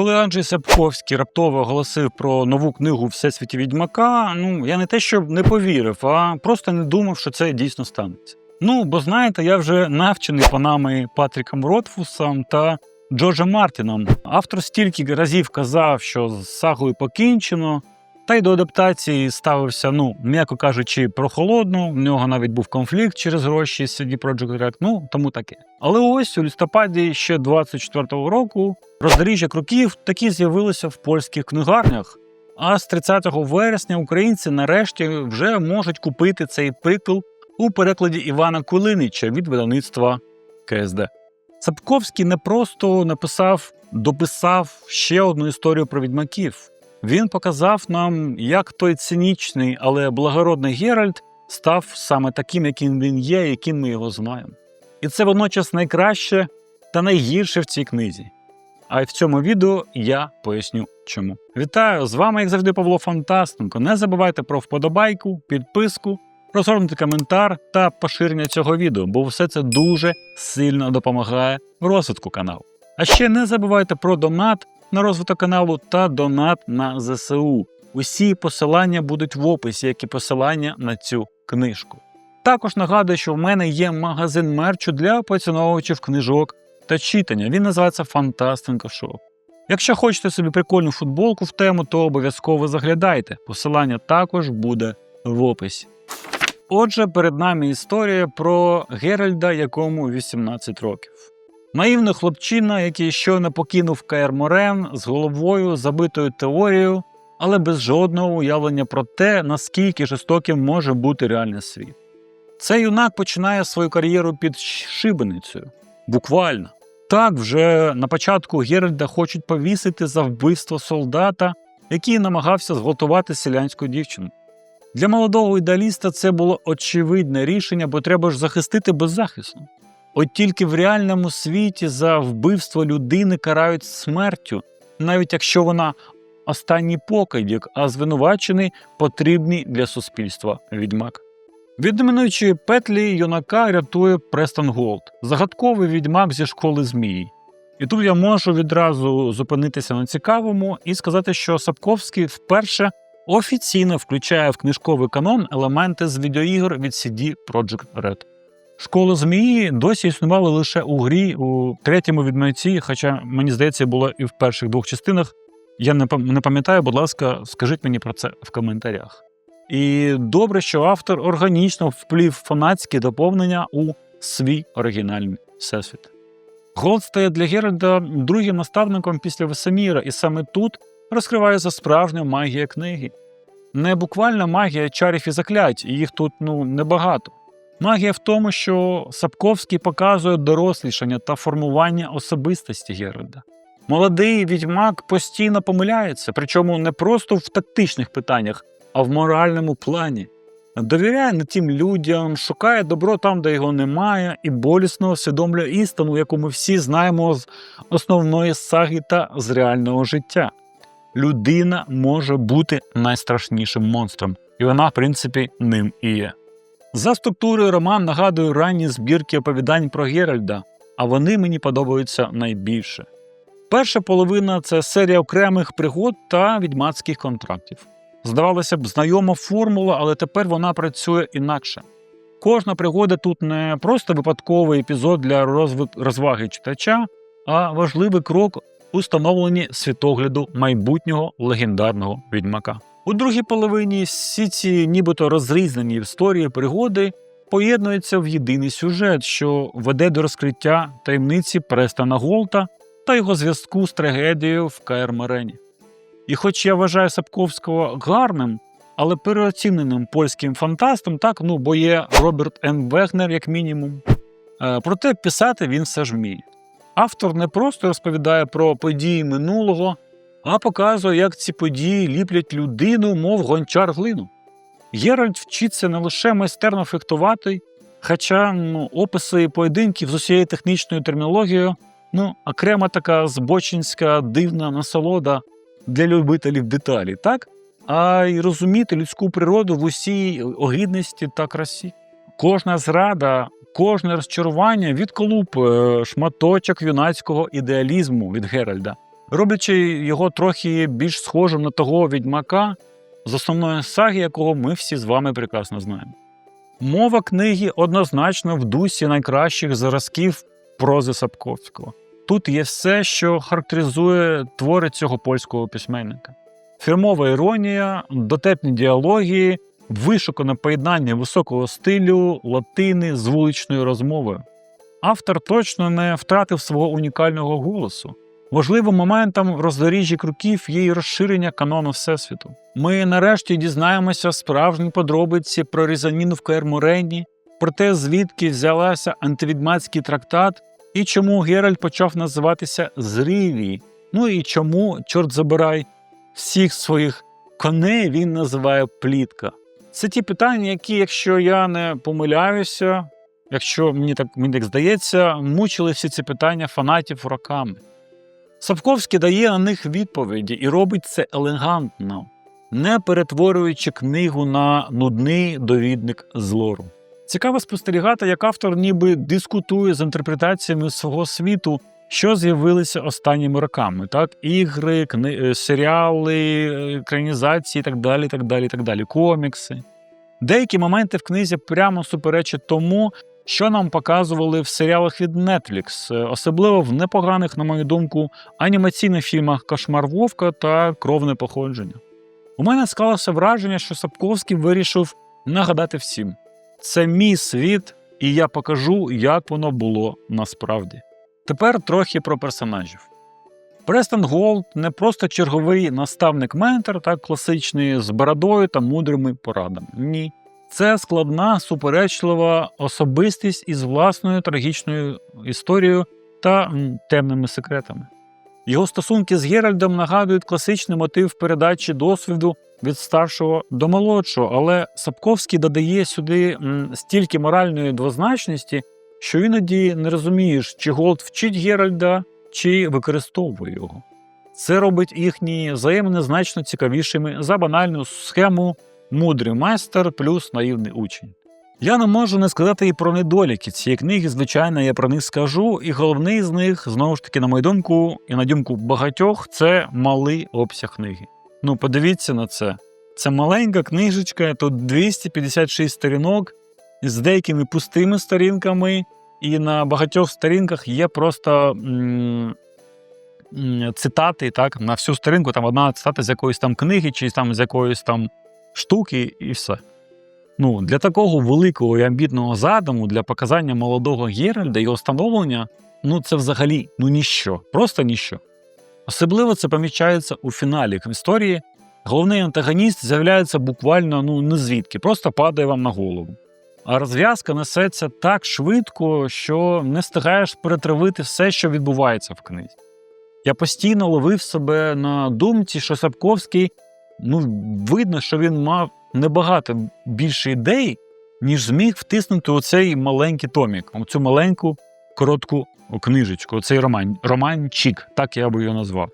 Коли Анджей Сапковський раптово оголосив про нову книгу Всесвіті Відьмака, ну я не те, щоб не повірив, а просто не думав, що це дійсно станеться. Ну, бо знаєте, я вже навчений панами Патріком Ротфусом та Джорджем Мартіном. Автор стільки разів казав, що з сагою покінчено, та й до адаптації ставився, ну, м'яко кажучи, прохолодно. В нього навіть був конфлікт через гроші з CD Projekt Red, ну тому таке. Але ось у листопаді ще 24-го року роздоріжжя кроків такі з'явилися в польських книгарнях. А з 30 вересня українці нарешті вже можуть купити цей прикл у перекладі Івана Кулинича від видавництва КСД. Сапковський не просто написав, дописав ще одну історію про відьмаків. Він показав нам, як той цинічний, але благородний Геральт став саме таким, яким він є, яким ми його знаємо. І це водночас найкраще та найгірше в цій книзі. А й в цьому відео я поясню чому. Вітаю! З вами, як завжди, Павло Фантастенко. Не забувайте про вподобайку, підписку, розгорнути коментар та поширення цього відео, бо все це дуже сильно допомагає в розвитку каналу. А ще не забувайте про донат на розвиток каналу та донат на ЗСУ. Усі посилання будуть в описі, як і посилання на цю книжку. Також нагадую, що в мене є магазин мерчу для поціновувачів книжок та читання. Він називається Фантастинко Шоп. Якщо хочете собі прикольну футболку в тему, то обов'язково заглядайте. Посилання також буде в описі. Отже, перед нами історія про Геральда, якому 18 років. Наївний хлопчина, який щойно покинув Каер Морен з головою, забитою теорією, але без жодного уявлення про те, наскільки жорстоким може бути реальний світ. Цей юнак починає свою кар'єру під шибеницею. Буквально. Так, вже на початку Геральда хочуть повісити за вбивство солдата, який намагався зґвалтувати селянську дівчину. Для молодого ідеаліста це було очевидне рішення, бо треба ж захистити беззахисну. От тільки в реальному світі за вбивство людини карають смертю, навіть якщо вона останній покидьок, а звинувачений потрібний для суспільства відьмак. Від домінуючої петлі юнака рятує Престон Голд, загадковий відьмак зі школи змії. І тут я можу відразу зупинитися на цікавому і сказати, що Сапковський вперше офіційно включає в книжковий канон елементи з відеоігр від CD Projekt Red. Школа змії досі існувала лише у грі у третьому відмайці, хоча мені здається, було і в перших двох частинах. Я не пам'ятаю, будь ласка, скажіть мені про це в коментарях. І добре, що автор органічно вплів фанатські доповнення у свій оригінальний всесвіт. Голд стає для Геральда другим наставником після Весеміра, і саме тут розкривається справжня магія книги. Не буквально магія чарів і заклять, їх тут ну небагато. Магія в тому, що Сапковський показує дорослішання та формування особистості Геральда. Молодий відьмак постійно помиляється, причому не просто в тактичних питаннях, а в моральному плані. Довіряє не тим людям, шукає добро там, де його немає, і болісно усвідомлює істину, яку ми всі знаємо з основної саги та з реального життя. Людина може бути найстрашнішим монстром, і вона, в принципі, ним і є. За структурою роман нагадує ранні збірки оповідань про Геральда, а вони мені подобаються найбільше. Перша половина це серія окремих пригод та відьмацьких контрактів. Здавалося б, знайома формула, але тепер вона працює інакше. Кожна пригода тут не просто випадковий епізод для розваги читача, а важливий крок у становленні світогляду майбутнього легендарного відьмака. У другій половині всі ці нібито розрізнені історії пригоди поєднуються в єдиний сюжет, що веде до розкриття таємниці Престона Голта та його зв'язку з трагедією в Каер Марені. І хоч я вважаю Сапковського гарним, але переоціненим польським фантастом, так, ну, бо є Роберт М. Вегнер, як мінімум. Е, Проте писати він все ж вміє. Автор не просто розповідає про події минулого, а показує, як ці події ліплять людину, мов гончар глину. Геральт вчиться не лише майстерно фехтувати, хоча ну, описи поєдинків з усією технічною термінологією, ну, окрема така збочинська дивна насолода для любителів деталі, так? А й розуміти людську природу в усій огидності та красі. Кожна зрада, кожне розчарування відколупує шматочок юнацького ідеалізму від Геральда. Роблячи його трохи більш схожим на того відьмака, з основної саги, якого ми всі з вами прекрасно знаємо. Мова книги однозначно в дусі найкращих зразків прози Сапковського. Тут є все, що характеризує твори цього польського письменника: фірмова іронія, дотепні діалоги, вишукане поєднання високого стилю, латини з вуличною розмовою. Автор точно не втратив свого унікального голосу. Важливим моментом роздоріжжі кроків є й розширення канону Всесвіту. Ми нарешті дізнаємося справжні подробиці про різаніну в Кермурені, про те, звідки взялася антивідьмацький трактат і чому Геральт почав називатися Зрівій. Ну і чому, чорт забирай, всіх своїх коней він називає плітка. Це ті питання, які, якщо я не помиляюся, якщо мені так мені так здається, мучили всі ці питання фанатів роками. Сапковський дає на них відповіді і робить це елегантно, не перетворюючи книгу на нудний довідник з лору. Цікаво спостерігати, як автор ніби дискутує з інтерпретаціями свого світу, що з'явилися останніми роками. Так, ігри, кни... е, серіали, екранізації, і так далі, так далі, так далі, комікси. Деякі моменти в книзі прямо суперечать тому, що нам показували в серіалах від Netflix, е, особливо в непоганих, на мою думку, анімаційних фільмах Кошмар Вовка та Кровне походження. У мене склалося враження, що Сапковський вирішив нагадати всім: це мій світ, і я покажу, як воно було насправді. Тепер трохи про персонажів. Престон Голд не просто черговий наставник-ментор, так класичний з бородою та мудрими порадами. Ні. Це складна, суперечлива особистість із власною трагічною історією та темними секретами. Його стосунки з Геральдом нагадують класичний мотив передачі досвіду від старшого до молодшого, але Сапковський додає сюди стільки моральної двозначності, що іноді не розумієш, чи Голд вчить Геральда, чи використовує його. Це робить їхні взаємини значно цікавішими за банальну схему мудрий майстер плюс наївний учень. Я не можу не сказати і про недоліки цієї книги, звичайно, я про них скажу. І головний з них, знову ж таки, на мою думку, і на думку багатьох, це малий обсяг книги. Ну, подивіться на це. Це маленька книжечка, тут 256 сторінок з деякими пустими сторінками, і на багатьох сторінках є просто м- м, цитати, так, на всю сторінку там одна цитата з якоїсь там книги, чи там з якоїсь там штуки, і все. Ну, для такого великого і амбітного задуму, для показання молодого Геральда його становлення, ну це взагалі ну ніщо, просто ніщо. Особливо це помічається у фіналі історії. Головний антагоніст з'являється буквально ну не звідки, просто падає вам на голову. А розв'язка несеться так швидко, що не встигаєш перетравити все, що відбувається в книзі. Я постійно ловив себе на думці, що Сапковський, ну, видно, що він мав небагато більше ідей, ніж зміг втиснути у цей маленький томік, у цю маленьку коротку книжечку, оцей роман, романчик, так я би його назвав.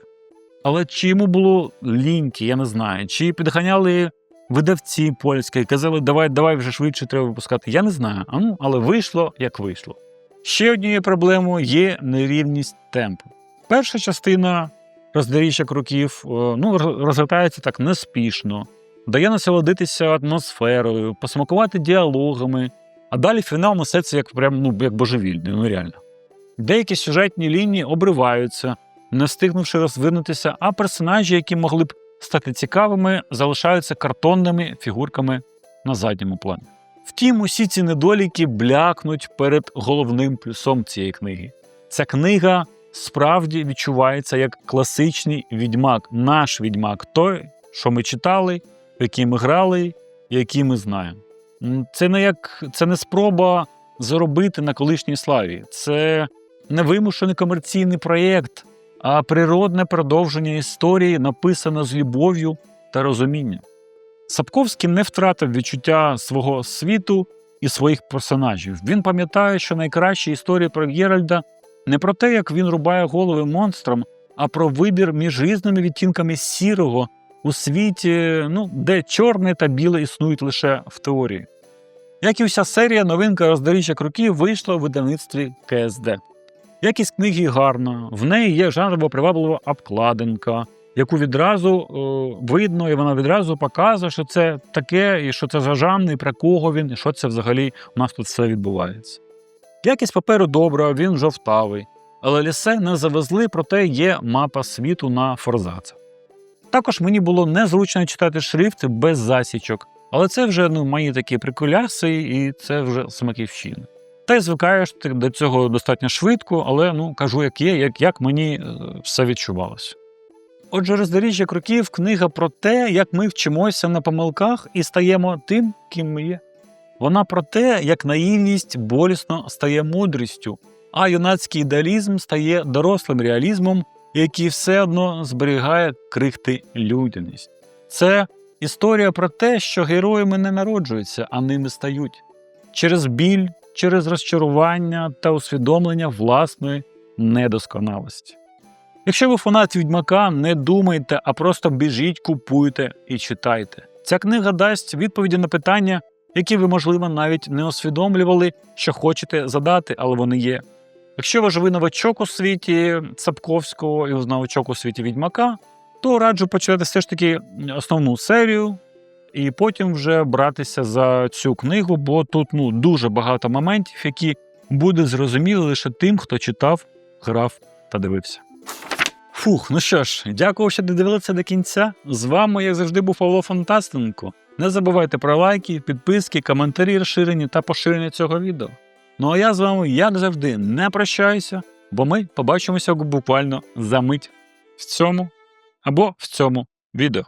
Але чи йому було ліньки, я не знаю, чи підганяли видавці польські, казали, давай, давай вже швидше треба випускати. Я не знаю. А ну, але вийшло, як вийшло. Ще однією проблемою є нерівність темпу. Перша частина роздоріжжя кроків е, ну, розгортається так неспішно, дає насолодитися атмосферою, посмакувати діалогами, а далі фінал несеться як прям ну, як божевільний, ну реально. Деякі сюжетні лінії обриваються, не встигнувши розвинутися, а персонажі, які могли б стати цікавими, залишаються картонними фігурками на задньому плані. Втім, усі ці недоліки блякнуть перед головним плюсом цієї книги. Ця книга справді відчувається як класичний відьмак, наш відьмак, той, що ми читали, в який ми грали, який ми знаємо. Це не як це не спроба заробити на колишній славі. Це не вимушений комерційний проєкт, а природне продовження історії, написане з любов'ю та розумінням. Сапковський не втратив відчуття свого світу і своїх персонажів. Він пам'ятає, що найкращі історії про Геральда не про те, як він рубає голови монстрам, а про вибір між різними відтінками сірого у світі, ну, де чорне та біле існують лише в теорії. Як і вся серія, новинка роздоріжжя кроків вийшла у видавництві КСД. Якість книги гарна, в неї є жанрово приваблива обкладинка, яку відразу е, видно, і вона відразу показує, що це таке, і що це за жанр, і про кого він, і що це взагалі у нас тут все відбувається. Якість паперу добра, він жовтавий, але лісе не завезли, проте є мапа світу на форзацах. Також мені було незручно читати шрифти без засічок, але це вже ну, мої такі приколяси, і це вже смаківщина. Та й звикаєш ти до цього достатньо швидко, але ну кажу, як є, як, як мені е, все відчувалося. Отже, роздоріжжя кроків книга про те, як ми вчимося на помилках і стаємо тим, ким ми є. Вона про те, як наївність болісно стає мудрістю, а юнацький ідеалізм стає дорослим реалізмом, який все одно зберігає крихти людяність. Це історія про те, що героями не народжуються, а ними стають через біль, через розчарування та усвідомлення власної недосконалості. Якщо ви фанат відьмака, не думайте, а просто біжіть, купуйте і читайте. Ця книга дасть відповіді на питання, які ви, можливо, навіть не усвідомлювали, що хочете задати, але вони є. Якщо ви живий новачок у світі Цапковського і новачок у світі відьмака, то раджу почитати все ж таки основну серію і потім вже братися за цю книгу, бо тут ну, дуже багато моментів, які буде зрозуміли лише тим, хто читав, грав та дивився. Фух, ну що ж, дякую, що додивилися до кінця. З вами, як завжди, був Павло Фантастенко. Не забувайте про лайки, підписки, коментарі, розширення та поширення цього відео. Ну а я з вами, як завжди, не прощаюся, бо ми побачимося буквально за мить в цьому або в цьому відео.